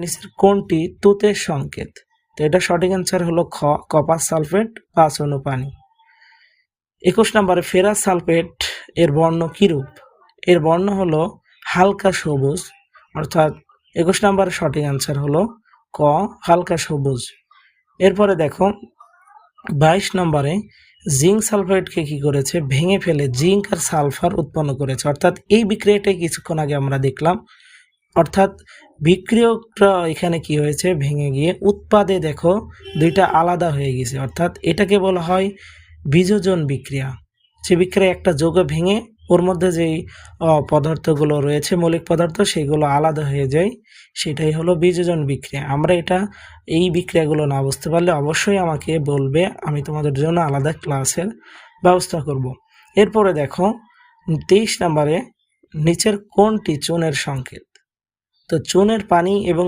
নিচের কোনটি তুতের সংকেত। তো এটা সঠিক অ্যান্সার হলো খ, কপার সালফেট বা পানি। একুশ নম্বরে, ফেরাস সালফেট এর বর্ণ কিরূপ? এর বর্ণ হলো হালকা সবুজ, অর্থাৎ একুশ নম্বরের সঠিক অ্যান্সার হলো ক, হালকা সবুজ। এরপরে দেখো, বাইশ নম্বরে, জিঙ্ক সালফেটকে কি করেছে? ভেঙে ফেলে জিঙ্ক আর সালফার উৎপন্ন করেছে। অর্থাৎ এই বিক্রিয়াটাই কিছুক্ষণ আগে আমরা দেখলাম। অর্থাৎ বিক্রিয়কটা এখানে কি হয়েছে? ভেঙে গিয়ে উৎপাদে দেখো দুইটা আলাদা হয়ে গেছে। অর্থাৎ এটাকে বলা হয় বীজোজন বিক্রিয়া। সে বিক্রিয়া একটা যোগ ভেঙে ওর মধ্যে যেই পদার্থগুলো রয়েছে, মৌলিক পদার্থ, সেগুলো আলাদা হয়ে যায়। সেটাই হলো বীজোজন বিক্রিয়া। আমরা এটা, এই বিক্রিয়াগুলো না বুঝতে পারলে অবশ্যই আমাকে বলবে। আমি তোমাদের জন্য আলাদা ক্লাসের ব্যবস্থা করব। এরপরে দেখো, তেইশ নম্বরে, নিচের কোনটি চুনের সংকেত? তো চুনের পানি এবং